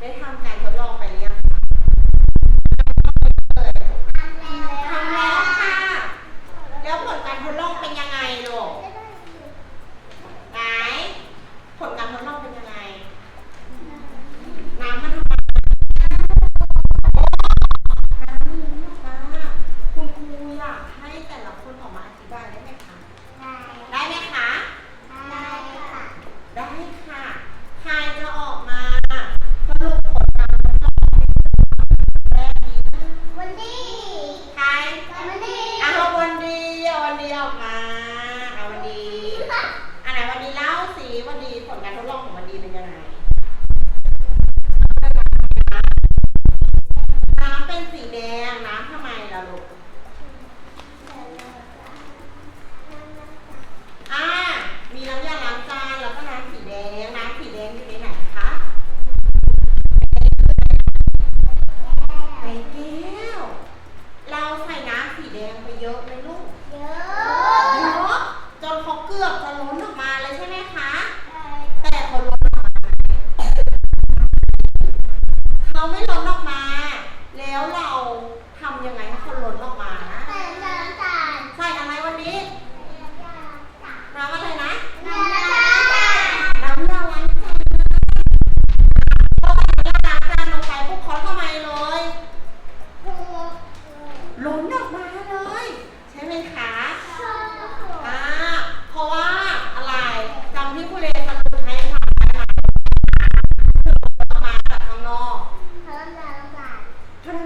ได้ทำการทดลอง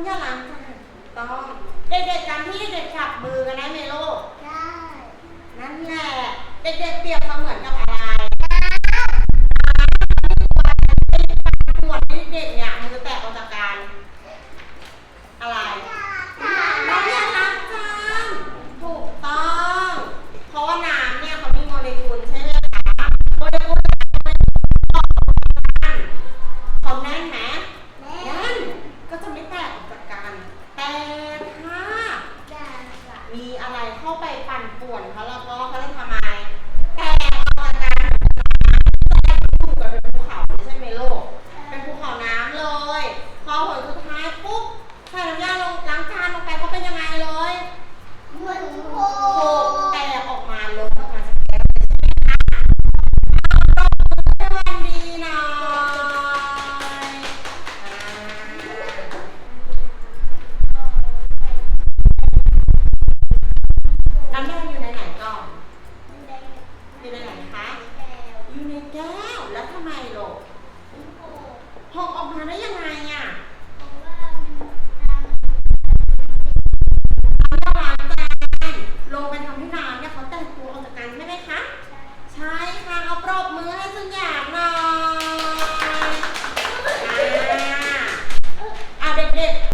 น่ารักจังต้องเด็กๆจำที่เด็กจับมือกันนะเไหมลูกได้ นั่นแหละเด็กๆเปรียบเสมือนกับอะไรน้ำน้ำที่ควรเป็นความควรเด็กๆเนี่ย หกออกมาได้ยังไง